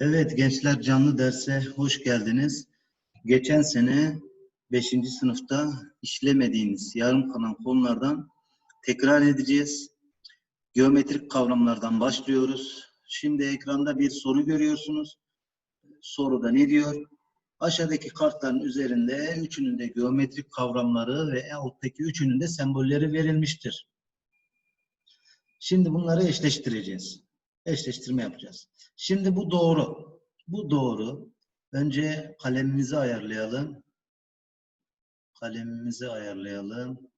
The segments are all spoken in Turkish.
Evet gençler canlı derse hoş geldiniz. Geçen sene 5. sınıfta işlemediğiniz yarım kalan konulardan tekrar edeceğiz. Geometrik kavramlardan başlıyoruz. Şimdi ekranda bir soru görüyorsunuz. Soruda ne diyor? Aşağıdaki kartların üzerinde üçünün de geometrik kavramları ve alttaki üçünün de sembolleri verilmiştir. Şimdi bunları eşleştireceğiz. Eşleştirme yapacağız. Şimdi bu doğru. Bu doğru. Önce kalemimizi ayarlayalım. Kalemimizi ayarlayalım.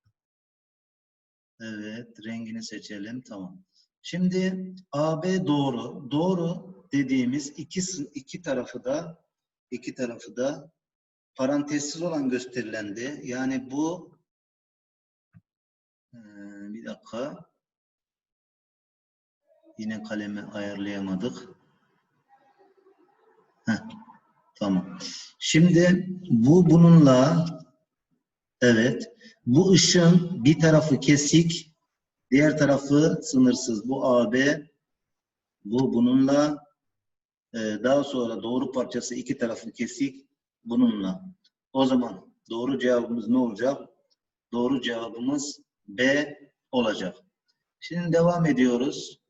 Evet, rengini seçelim. Tamam. Şimdi AB doğru. Doğru dediğimiz iki, iki tarafı da iki tarafı da parantezsiz olan gösterilendi. Yani bu bir dakika. Yine kalemi ayarlayamadık. Heh, tamam. Şimdi bu bununla evet bu ışın bir tarafı kesik diğer tarafı sınırsız. Bu AB bu bununla e, daha sonra doğru parçası iki tarafı kesik bununla. O zaman doğru cevabımız ne olacak? Doğru cevabımız B olacak. Şimdi devam ediyoruz.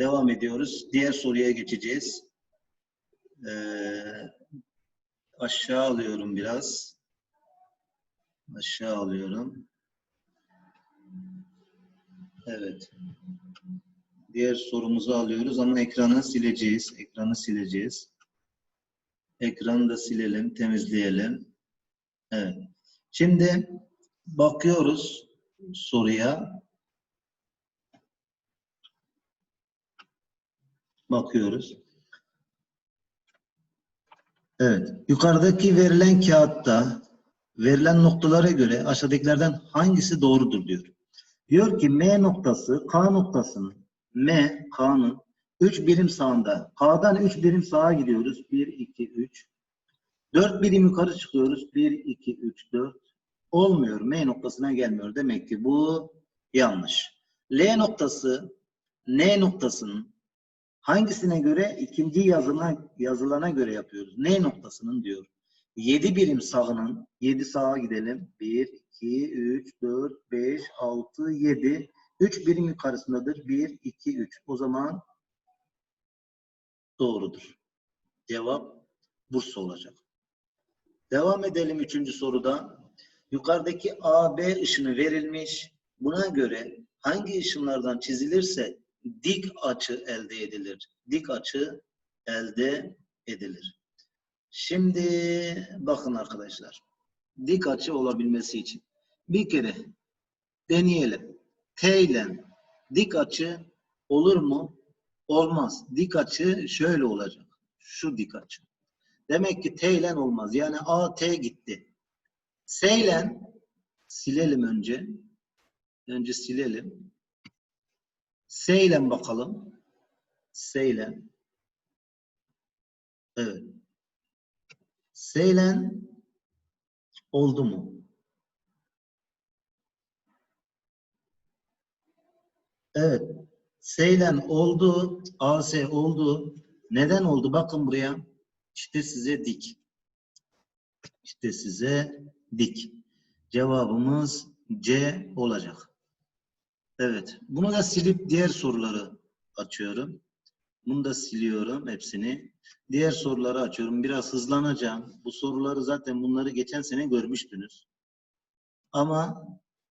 Devam ediyoruz. Diğer soruya geçeceğiz. Ee, aşağı alıyorum biraz. Aşağı alıyorum. Evet. Diğer sorumuzu alıyoruz ama ekranı sileceğiz. Ekranı sileceğiz. Ekranı da silelim, temizleyelim. Evet. Şimdi bakıyoruz soruya. Bakıyoruz. Evet. Yukarıdaki verilen kağıtta verilen noktalara göre aşağıdakilerden hangisi doğrudur diyor. Diyor ki M noktası K noktasının M K'nın 3 birim sağında. K'dan 3 birim sağa gidiyoruz. 1 2 3. 4 birim yukarı çıkıyoruz. 1 2 3 4. Olmuyor. M noktasına gelmiyor. Demek ki bu yanlış. L noktası N noktasının hangisine göre ikinci yazına, yazılana göre yapıyoruz. N noktasının diyor. 7 birim sağının 7 sağa gidelim. 1 2 3 4 5 6 7 3 birim yukarısındadır. 1 2 3. O zaman doğrudur. Cevap Bursa olacak. Devam edelim üçüncü soruda. Yukarıdaki AB ışını verilmiş. Buna göre hangi ışınlardan çizilirse dik açı elde edilir. Dik açı elde edilir. Şimdi bakın arkadaşlar. Dik açı olabilmesi için bir kere deneyelim. T ile dik açı olur mu? Olmaz. Dik açı şöyle olacak. Şu dik açı. Demek ki T ile olmaz. Yani A T gitti. S ile silelim önce. Önce silelim. S ile bakalım. S ile. Evet. S ile oldu mu? Evet. S ile oldu. AS oldu. Neden oldu? Bakın buraya. İşte size dik. İşte size dik. Cevabımız C olacak. Evet. Bunu da silip diğer soruları açıyorum. Bunu da siliyorum hepsini. Diğer soruları açıyorum. Biraz hızlanacağım. Bu soruları zaten bunları geçen sene görmüştünüz. Ama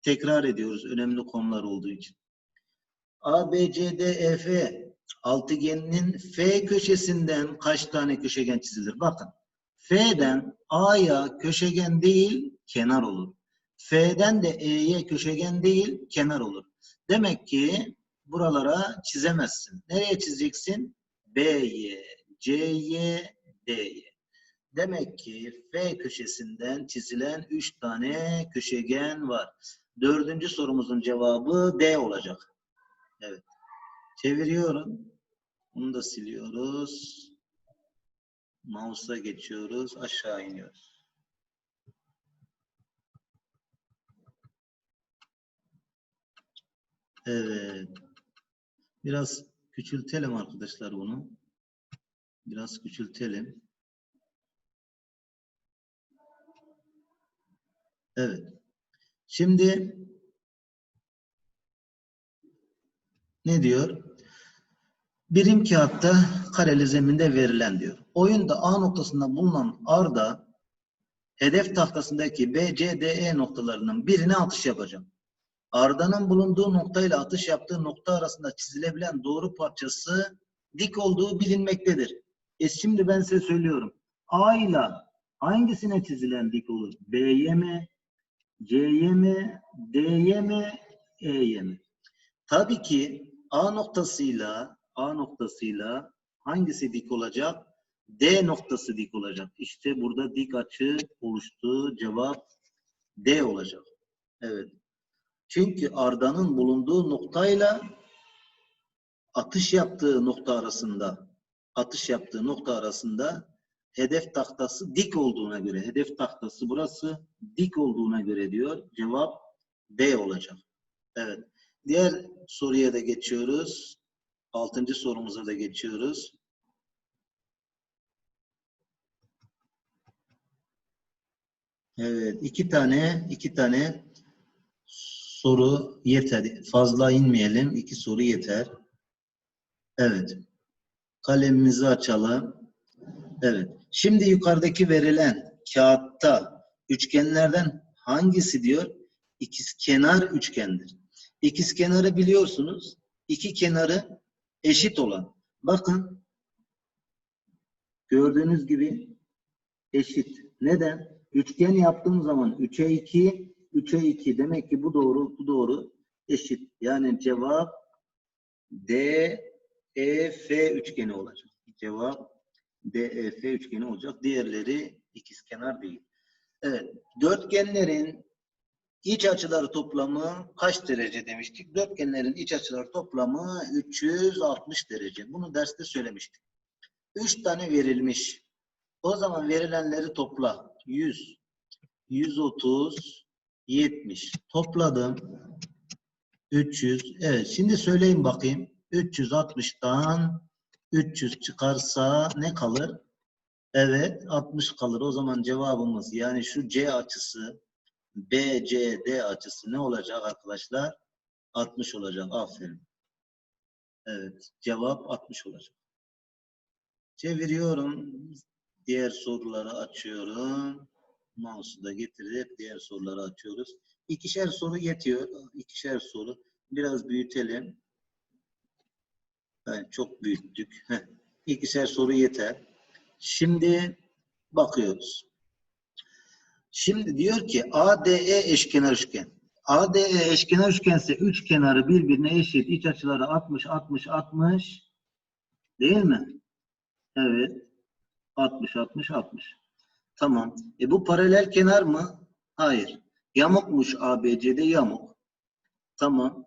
tekrar ediyoruz önemli konular olduğu için. A, B, C, D, E, F altıgeninin F köşesinden kaç tane köşegen çizilir? Bakın. F'den A'ya köşegen değil, kenar olur. F'den de E'ye köşegen değil, kenar olur. Demek ki buralara çizemezsin. Nereye çizeceksin? B'ye, C'ye, D'ye. Demek ki F köşesinden çizilen 3 tane köşegen var. Dördüncü sorumuzun cevabı D olacak. Evet. Çeviriyorum. Bunu da siliyoruz. Mouse'a geçiyoruz. Aşağı iniyoruz. Evet. Biraz küçültelim arkadaşlar bunu. Biraz küçültelim. Evet. Şimdi ne diyor? Birim kağıtta kareli zeminde verilen diyor. Oyunda A noktasında bulunan Arda hedef tahtasındaki B, C, D, E noktalarının birine atış yapacak. Arda'nın bulunduğu noktayla atış yaptığı nokta arasında çizilebilen doğru parçası dik olduğu bilinmektedir. E şimdi ben size söylüyorum. A ile hangisine çizilen dik olur? B'ye mi? C'ye mi? D'ye mi? E'ye mi? Tabii ki A noktasıyla A noktasıyla hangisi dik olacak? D noktası dik olacak. İşte burada dik açı oluştu. Cevap D olacak. Evet. Çünkü Arda'nın bulunduğu noktayla atış yaptığı nokta arasında atış yaptığı nokta arasında hedef tahtası dik olduğuna göre hedef tahtası burası dik olduğuna göre diyor. Cevap D olacak. Evet. Diğer soruya da geçiyoruz. Altıncı sorumuza da geçiyoruz. Evet, iki tane, iki tane soru yeter. Fazla inmeyelim. İki soru yeter. Evet. Kalemimizi açalım. Evet. Şimdi yukarıdaki verilen kağıtta üçgenlerden hangisi diyor? İkizkenar üçgendir. İkizkenarı biliyorsunuz. İki kenarı eşit olan. Bakın. Gördüğünüz gibi eşit. Neden? Üçgen yaptığım zaman 3'e 2, 3'e 2. Demek ki bu doğru, bu doğru eşit. Yani cevap D, E, F üçgeni olacak. Cevap D, E, F üçgeni olacak. Diğerleri ikizkenar değil. Evet. Dörtgenlerin iç açıları toplamı kaç derece demiştik? Dörtgenlerin iç açıları toplamı 360 derece. Bunu derste söylemiştik. 3 tane verilmiş. O zaman verilenleri topla. 100, 130, 70. Topladım. 300. Evet. Şimdi söyleyin bakayım. 360'tan 300 çıkarsa ne kalır? Evet. 60 kalır. O zaman cevabımız yani şu C açısı BCD açısı ne olacak arkadaşlar? 60 olacak. Aferin. Evet. Cevap 60 olacak. Çeviriyorum. Diğer soruları açıyorum. Mouse'u getirip diğer soruları açıyoruz. İkişer soru yetiyor. İkişer soru. Biraz büyütelim. Yani çok büyüttük. İkişer soru yeter. Şimdi bakıyoruz. Şimdi diyor ki ADE eşkenar üçgen. ADE eşkenar üçgense üç kenarı birbirine eşit. İç açıları 60, 60, 60. Değil mi? Evet. 60, 60, 60. Tamam. E bu paralel kenar mı? Hayır. Yamukmuş ABC'de yamuk. Tamam.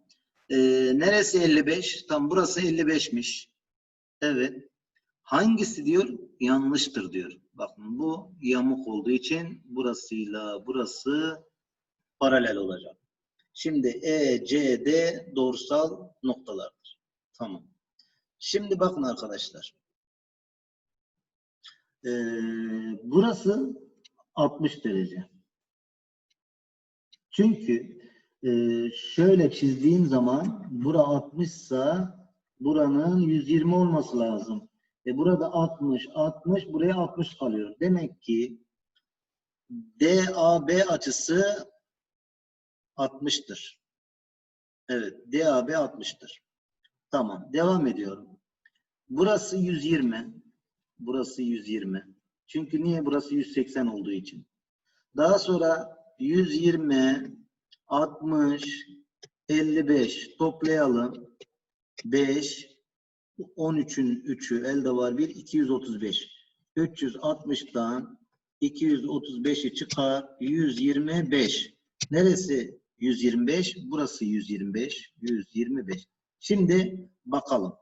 E, neresi 55? Tam burası 55'miş. Evet. Hangisi diyor? Yanlıştır diyor. Bakın bu yamuk olduğu için burasıyla burası paralel olacak. Şimdi E, C, D doğrusal noktalardır. Tamam. Şimdi bakın arkadaşlar. Ee, burası 60 derece. Çünkü e, şöyle çizdiğim zaman bura 60 ise buranın 120 olması lazım. E burada 60, 60, buraya 60 kalıyor. Demek ki DAB açısı 60'tır. Evet, DAB 60'tır. Tamam, devam ediyorum. Burası 120. Burası 120. Çünkü niye? Burası 180 olduğu için. Daha sonra 120, 60, 55 toplayalım. 5, 13'ün 3'ü elde var 1, 235. 360'dan 235'i çıkar 125. Neresi 125? Burası 125. 125. Şimdi bakalım.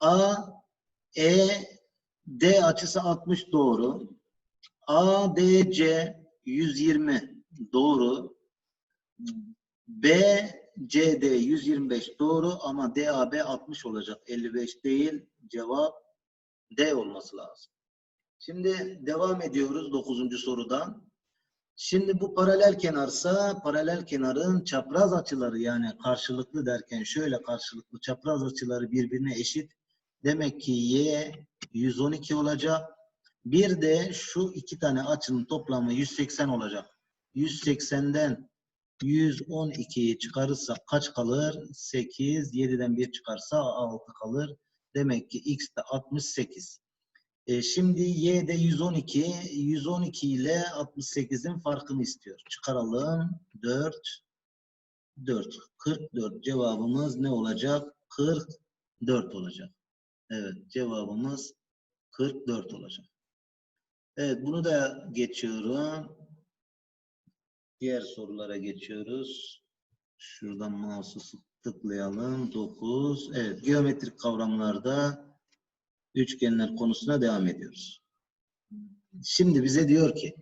A, E, D açısı 60 doğru. A, D, C 120 doğru. B, CD 125 doğru ama DAB 60 olacak. 55 değil. Cevap D olması lazım. Şimdi devam ediyoruz 9. sorudan. Şimdi bu paralel kenarsa paralel kenarın çapraz açıları yani karşılıklı derken şöyle karşılıklı çapraz açıları birbirine eşit. Demek ki y 112 olacak. Bir de şu iki tane açının toplamı 180 olacak. 180'den 112'yi çıkarırsak kaç kalır? 8. 7'den 1 çıkarsa 6 kalır. Demek ki x de 68. E, şimdi y de 112. 112 ile 68'in farkını istiyor. Çıkaralım. 4. 4. 44. Cevabımız ne olacak? 44 olacak. Evet. Cevabımız 44 olacak. Evet. Bunu da geçiyorum. Diğer sorulara geçiyoruz. Şuradan mouse'u tıklayalım. 9. Evet. Geometrik kavramlarda üçgenler konusuna devam ediyoruz. Şimdi bize diyor ki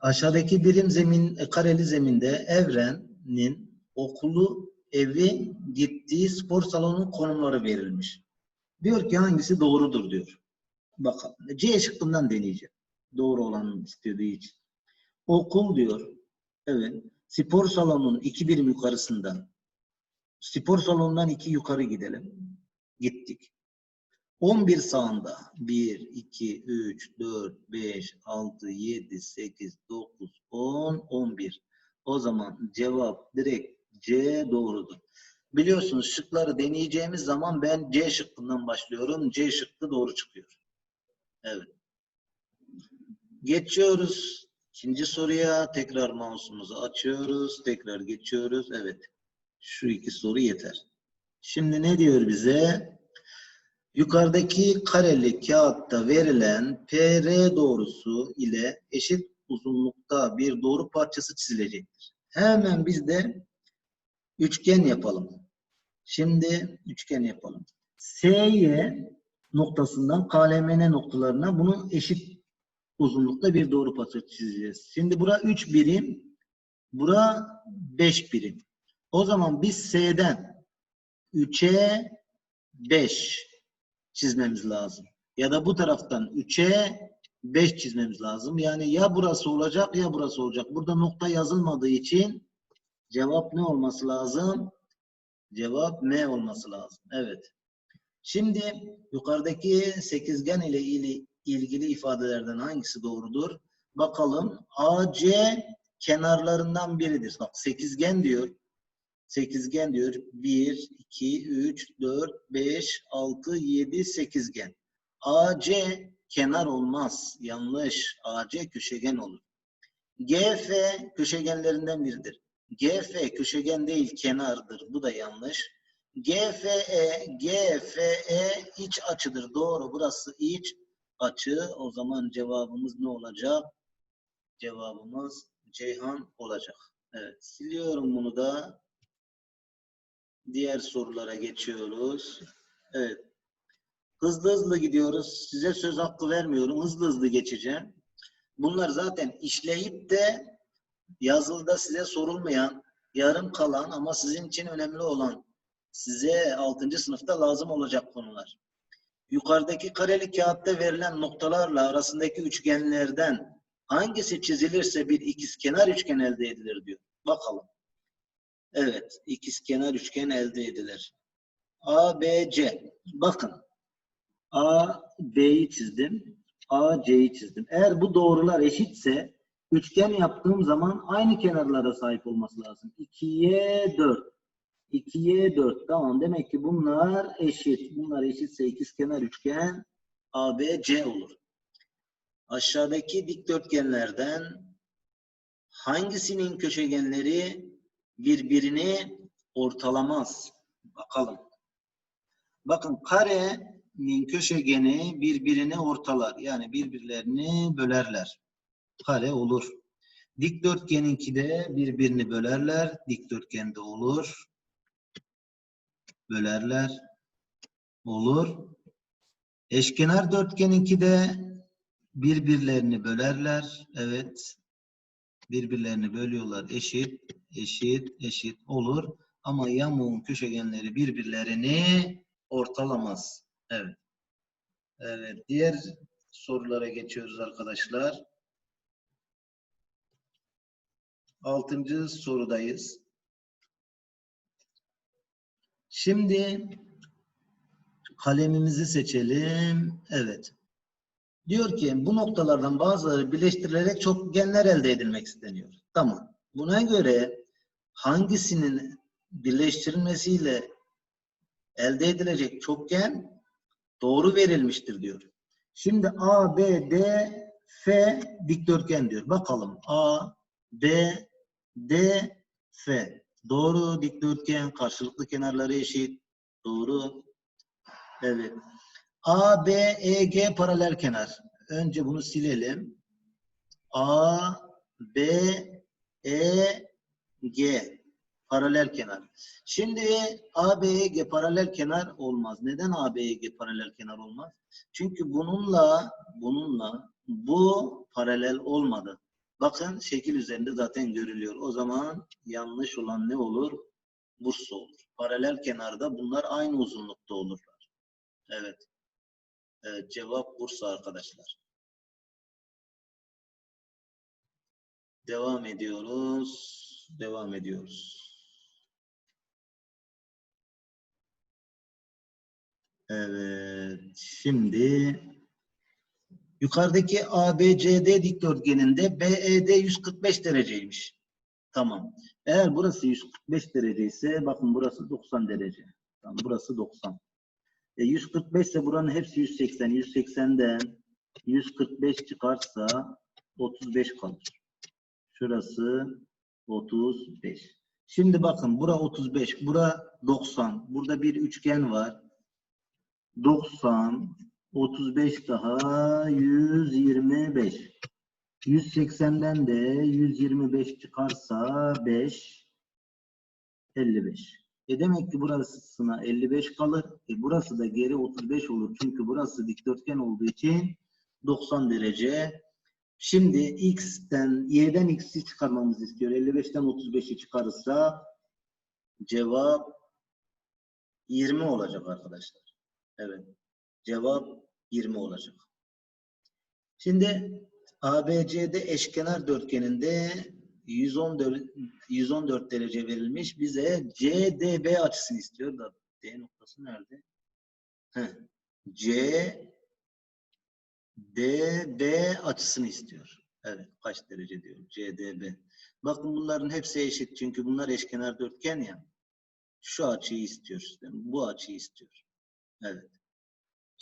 aşağıdaki birim zemin kareli zeminde evrenin okulu, evi, gittiği spor salonunun konumları verilmiş. Diyor ki hangisi doğrudur diyor. Bakalım. C şıkkından deneyeceğim. Doğru olanı istediği için. Okul diyor. Evet. Spor salonunun iki birim yukarısında. Spor salonundan iki yukarı gidelim. Gittik. 11 sağında 1, 2, 3, 4, 5, 6, 7, 8, 9, 10, 11. O zaman cevap direkt C doğrudur. Biliyorsunuz şıkları deneyeceğimiz zaman ben C şıkkından başlıyorum. C şıkkı doğru çıkıyor. Evet. Geçiyoruz. İkinci soruya tekrar mouse'umuzu açıyoruz. Tekrar geçiyoruz. Evet. Şu iki soru yeter. Şimdi ne diyor bize? Yukarıdaki kareli kağıtta verilen PR doğrusu ile eşit uzunlukta bir doğru parçası çizilecektir. Hemen biz de üçgen yapalım. Şimdi üçgen yapalım. SY noktasından KLMN noktalarına bunu eşit uzunlukta bir doğru parça çizeceğiz. Şimdi bura 3 birim, bura 5 birim. O zaman biz S'den 3'e 5 çizmemiz lazım. Ya da bu taraftan 3'e 5 çizmemiz lazım. Yani ya burası olacak ya burası olacak. Burada nokta yazılmadığı için cevap ne olması lazım? Cevap M olması lazım. Evet. Şimdi yukarıdaki sekizgen ile ili- ilgili ifadelerden hangisi doğrudur? Bakalım. AC kenarlarından biridir. Bak sekizgen diyor. Sekizgen diyor. 1, 2, 3, 4, 5, 6, 7 sekizgen. AC kenar olmaz. Yanlış. AC köşegen olur. GF köşegenlerinden biridir. GF köşegen değil kenardır. Bu da yanlış. GFE, GFE iç açıdır. Doğru. Burası iç açı. O zaman cevabımız ne olacak? Cevabımız Ceyhan olacak. Evet. Siliyorum bunu da. Diğer sorulara geçiyoruz. Evet. Hızlı hızlı gidiyoruz. Size söz hakkı vermiyorum. Hızlı hızlı geçeceğim. Bunlar zaten işleyip de yazılıda size sorulmayan, yarım kalan ama sizin için önemli olan, size 6. sınıfta lazım olacak konular. Yukarıdaki kareli kağıtta verilen noktalarla arasındaki üçgenlerden hangisi çizilirse bir ikizkenar üçgen elde edilir diyor. Bakalım. Evet, ikizkenar üçgen elde edilir. A, B, C. Bakın. A, B'yi çizdim. A, C'yi çizdim. Eğer bu doğrular eşitse üçgen yaptığım zaman aynı kenarlara sahip olması lazım. 2'ye 4. 2'ye 4. Tamam. Demek ki bunlar eşit. Bunlar eşitse ikizkenar üçgen ABC olur. Aşağıdaki dikdörtgenlerden hangisinin köşegenleri birbirini ortalamaz? Bakalım. Bakın karenin köşegeni birbirini ortalar. Yani birbirlerini bölerler. Kare olur. Dikdörtgeninki de birbirini bölerler. Dikdörtgende olur. Bölerler. Olur. Eşkenar dörtgeninki de birbirlerini bölerler. Evet. Birbirlerini bölüyorlar. Eşit, eşit, eşit olur. Ama yamuğun köşegenleri birbirlerini ortalamaz. Evet. Evet, diğer sorulara geçiyoruz arkadaşlar. Altıncı sorudayız. Şimdi kalemimizi seçelim. Evet. Diyor ki bu noktalardan bazıları birleştirilerek çokgenler elde edilmek isteniyor. Tamam. Buna göre hangisinin birleştirilmesiyle elde edilecek çokgen doğru verilmiştir diyor. Şimdi A, B, D, F dikdörtgen diyor. Bakalım A, B, D, F. Doğru dikdörtgen, karşılıklı kenarları eşit. Doğru. Evet. A, B, E, G paralel kenar. Önce bunu silelim. A, B, E, G paralel kenar. Şimdi A, B, E, paralel kenar olmaz. Neden A, B, E, paralel kenar olmaz? Çünkü bununla bununla bu paralel olmadı. Bakın şekil üzerinde zaten görülüyor. O zaman yanlış olan ne olur? Bursa olur. Paralel kenarda bunlar aynı uzunlukta olurlar. Evet. Evet, cevap Bursa arkadaşlar. Devam ediyoruz. Devam ediyoruz. Evet. Şimdi yukarıdaki ABCD dikdörtgeninde BED 145 dereceymiş. Tamam. Eğer burası 145 derece ise bakın burası 90 derece. Tamam, burası 90. E, 145 ise buranın hepsi 180. 180'den 145 çıkarsa 35 kalır. Şurası 35. Şimdi bakın bura 35, bura 90. Burada bir üçgen var. 90, 35 daha 125. 180'den de 125 çıkarsa 5, 55. E demek ki burasına 55 kalır. E burası da geri 35 olur. Çünkü burası dikdörtgen olduğu için 90 derece. Şimdi x'ten, y'den x'i çıkarmamızı istiyor. 55'ten 35'i çıkarırsa cevap 20 olacak arkadaşlar. Evet. Cevap 20 olacak. Şimdi ABCD eşkenar dörtgeninde 114 114 derece verilmiş. Bize CDB açısını istiyor da D noktası nerede? Heh. C DB açısını istiyor. Evet, kaç derece diyor CDB. Bakın bunların hepsi eşit çünkü bunlar eşkenar dörtgen ya. Şu açıyı istiyor sistem. Bu açıyı istiyor. Evet.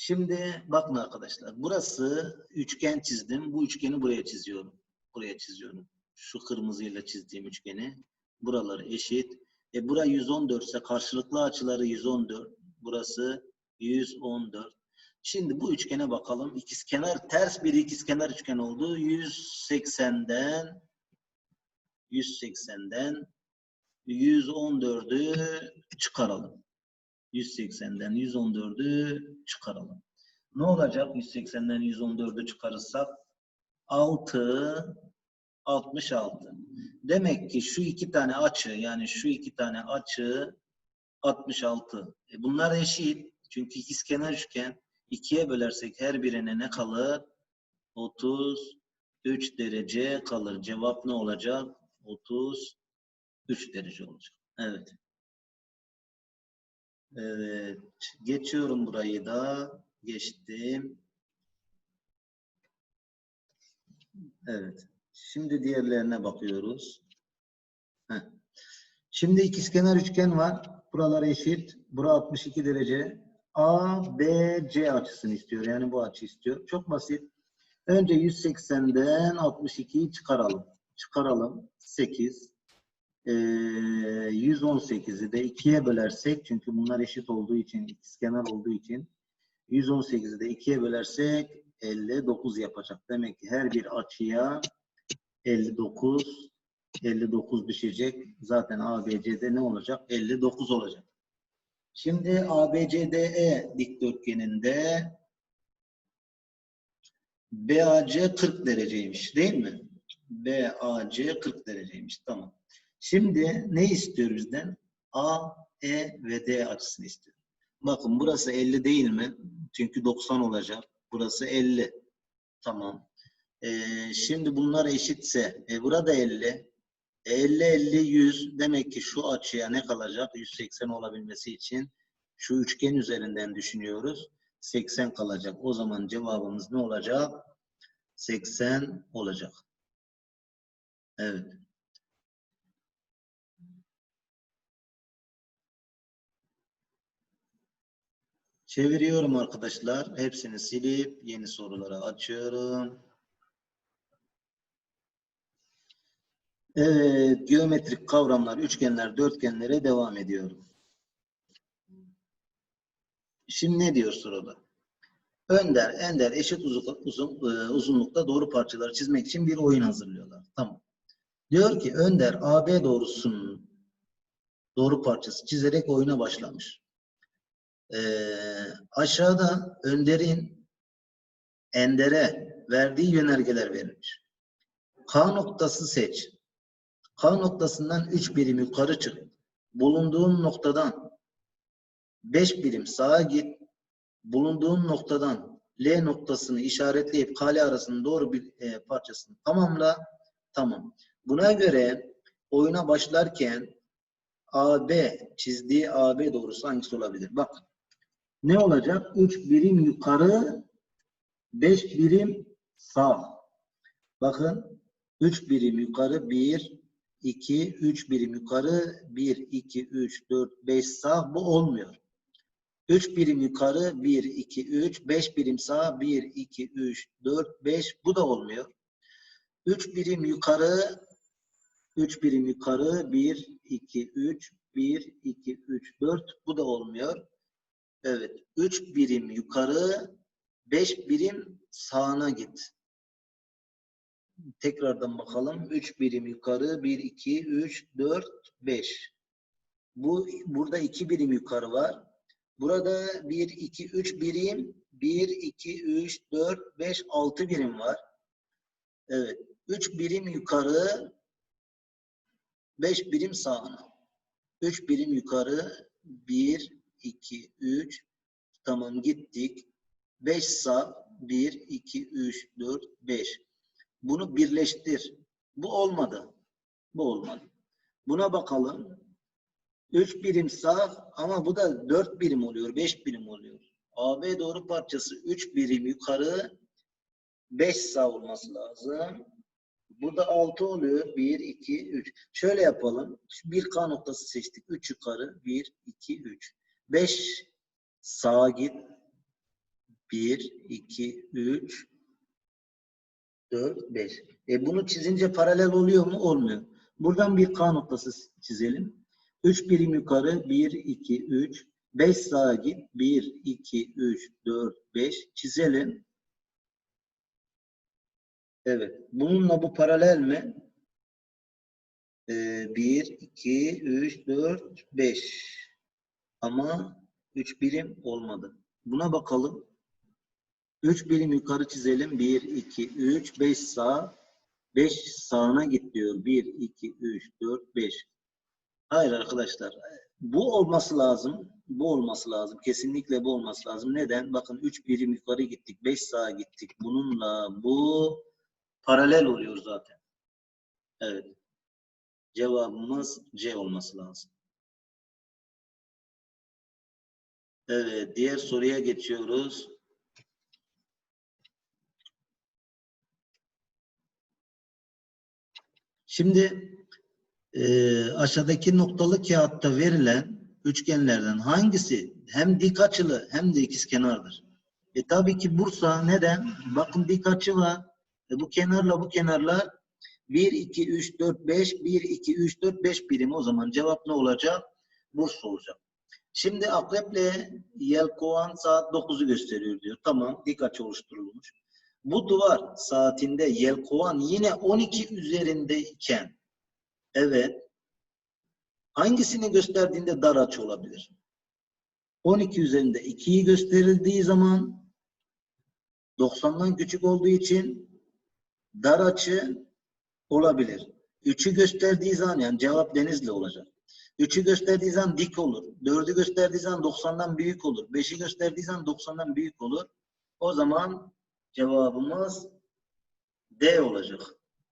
Şimdi bakın arkadaşlar. Burası üçgen çizdim. Bu üçgeni buraya çiziyorum. Buraya çiziyorum. Şu kırmızıyla çizdiğim üçgeni. Buraları eşit. E bura 114 ise karşılıklı açıları 114. Burası 114. Şimdi bu üçgene bakalım. İkizkenar ters bir ikizkenar üçgen oldu. 180'den 180'den 114'ü çıkaralım. 180'den 114'ü çıkaralım. Ne olacak 180'den 114'ü çıkarırsak? 6 66. Demek ki şu iki tane açı yani şu iki tane açı 66. E bunlar eşit. Çünkü ikizkenar üçgen ikiye bölersek her birine ne kalır? 33 derece kalır. Cevap ne olacak? 33 derece olacak. Evet. Evet. Geçiyorum burayı da. Geçtim. Evet. Şimdi diğerlerine bakıyoruz. Heh. Şimdi ikizkenar üçgen var. Buralar eşit. Bura 62 derece. A, B, C açısını istiyor. Yani bu açı istiyor. Çok basit. Önce 180'den 62'yi çıkaralım. Çıkaralım. 8. Ee, 118'i de 2'ye bölersek çünkü bunlar eşit olduğu için, ikizkenar olduğu için 118'i de 2'ye bölersek 59 yapacak. Demek ki her bir açıya 59 59 düşecek. Zaten ABC'de ne olacak? 59 olacak. Şimdi ABCDE dikdörtgeninde BAC 40 dereceymiş değil mi? BAC 40 dereceymiş. Tamam. Şimdi ne istiyor bizden? A, E ve D açısını istiyor. Bakın burası 50 değil mi? Çünkü 90 olacak. Burası 50. Tamam. Ee, şimdi bunlar eşitse e, burada 50. 50 50 100 demek ki şu açıya ne kalacak? 180 olabilmesi için şu üçgen üzerinden düşünüyoruz. 80 kalacak. O zaman cevabımız ne olacak? 80 olacak. Evet. Çeviriyorum arkadaşlar. Hepsini silip yeni soruları açıyorum. Evet, geometrik kavramlar, üçgenler, dörtgenlere devam ediyorum. Şimdi ne diyor soruda? Önder, Ender eşit uzun, uzun, e, uzunlukta doğru parçaları çizmek için bir oyun hazırlıyorlar. Tamam. Diyor ki Önder AB doğrusunun doğru parçası çizerek oyuna başlamış. Ee, aşağıda Önder'in Ender'e verdiği yönergeler verilmiş. K noktası seç. K noktasından 3 birim yukarı çık. Bulunduğun noktadan 5 birim sağa git. Bulunduğun noktadan L noktasını işaretleyip kale arasının doğru bir e, parçasını tamamla. Tamam. Buna göre oyuna başlarken AB çizdiği AB doğrusu hangisi olabilir? Bak. Ne olacak? 3 birim yukarı 5 birim sağ. Bakın 3 birim yukarı 1 2 3 birim yukarı 1 2 3 4 5 sağ bu olmuyor. 3 birim yukarı 1 2 3 5 birim sağ 1 2 3 4 5 bu da olmuyor. 3 birim yukarı 3 birim yukarı 1 2 3 1 2 3 4 bu da olmuyor. Evet. 3 birim yukarı 5 birim sağına git. Tekrardan bakalım. 3 birim yukarı 1 2 3 4 5. Bu burada 2 birim yukarı var. Burada 1 2 3 birim 1 2 3 4 5 6 birim var. Evet. 3 birim yukarı 5 birim sağına. 3 birim yukarı 1 2 3 tamam gittik. 5 sağ 1 2 3 4 5. Bunu birleştir. Bu olmadı. Bu olmadı. Buna bakalım. 3 birim sağ ama bu da 4 birim oluyor. 5 birim oluyor. AB doğru parçası 3 birim yukarı 5 sağ olması lazım. Burada 6 oluyor. 1, 2, 3. Şöyle yapalım. Şu 1K noktası seçtik. 3 yukarı. 1, 2, 3. 5 sağa git. 1, 2, 3, 4, 5. E bunu çizince paralel oluyor mu? Olmuyor. Buradan bir K noktası çizelim. 3 birim yukarı. 1, 2, 3. 5 sağa git. 1, 2, 3, 4, 5. Çizelim. Evet. Bununla bu paralel mi? Ee, 1, 2, 3, 4, 5. Ama 3 birim olmadı. Buna bakalım. 3 birim yukarı çizelim. 1, 2, 3, 5 sağ. 5 sağına git diyor. 1, 2, 3, 4, 5. Hayır arkadaşlar. Bu olması lazım. Bu olması lazım. Kesinlikle bu olması lazım. Neden? Bakın 3 birim yukarı gittik. 5 sağa gittik. Bununla bu paralel oluyor zaten. Evet. Cevabımız C olması lazım. Evet. Diğer soruya geçiyoruz. Şimdi e, aşağıdaki noktalı kağıtta verilen üçgenlerden hangisi hem dik açılı hem de ikizkenardır? E tabii ki Bursa neden? Bakın dik açı var. E, bu kenarla bu kenarla 1, 2, 3, 4, 5, 1, 2, 3, 4, 5 birim. O zaman cevap ne olacak? Bursa olacak. Şimdi akreple yelkovan saat 9'u gösteriyor diyor. Tamam dik açı oluşturulmuş. Bu duvar saatinde yelkovan yine 12 üzerindeyken evet hangisini gösterdiğinde dar açı olabilir? 12 üzerinde 2'yi gösterildiği zaman 90'dan küçük olduğu için dar açı olabilir. 3'ü gösterdiği zaman yani cevap Denizli olacak. 3'ü gösterdiği zaman dik olur. 4'ü gösterdiği zaman 90'dan büyük olur. 5'i gösterdiği zaman 90'dan büyük olur. O zaman cevabımız D olacak.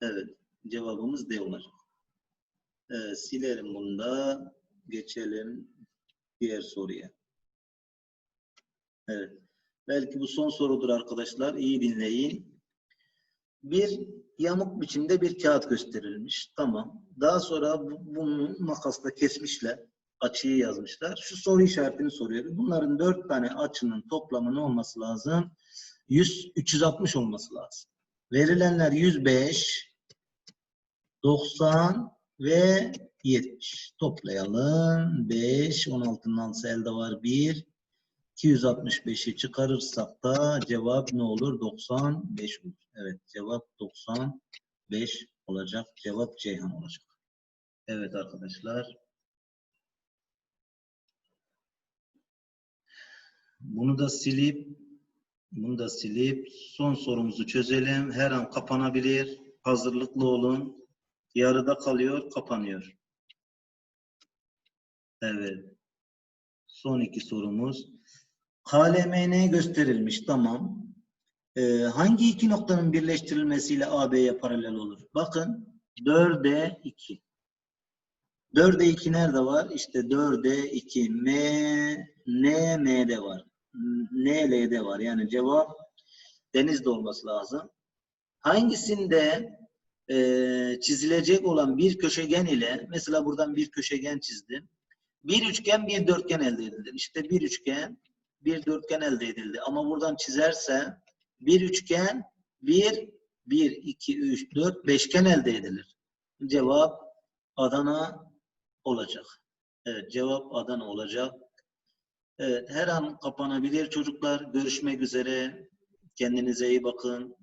Evet. Cevabımız D olacak. Evet, silerim bunu da. Geçelim diğer soruya. Evet. Belki bu son sorudur arkadaşlar. İyi dinleyin. Bir yamuk biçimde bir kağıt gösterilmiş. Tamam. Daha sonra bu- bunu makasla kesmişler. Açıyı yazmışlar. Şu soru işaretini soruyor. Bunların dört tane açının toplamı ne olması lazım? 100, 360 olması lazım. Verilenler 105, 90 ve 70. Toplayalım. 5, 16'nın altısı elde var. 1, 265'i çıkarırsak da cevap ne olur? 95 olur. Evet cevap 95 olacak. Cevap Ceyhan olacak. Evet arkadaşlar. Bunu da silip bunu da silip son sorumuzu çözelim. Her an kapanabilir. Hazırlıklı olun. Yarıda kalıyor, kapanıyor. Evet. Son iki sorumuz. KLMN gösterilmiş. Tamam. Ee, hangi iki noktanın birleştirilmesiyle AB'ye paralel olur? Bakın 4'e 2. 4'e 2 nerede var? İşte 4'e 2. M, N, M'de var. N, L'de var. Yani cevap denizde olması lazım. Hangisinde e, çizilecek olan bir köşegen ile mesela buradan bir köşegen çizdim. Bir üçgen bir dörtgen elde edildi. İşte bir üçgen bir dörtgen elde edildi. Ama buradan çizerse bir üçgen bir, bir, iki, üç, dört beşgen elde edilir. Cevap Adana olacak. Evet cevap Adana olacak. Evet her an kapanabilir çocuklar. Görüşmek üzere. Kendinize iyi bakın.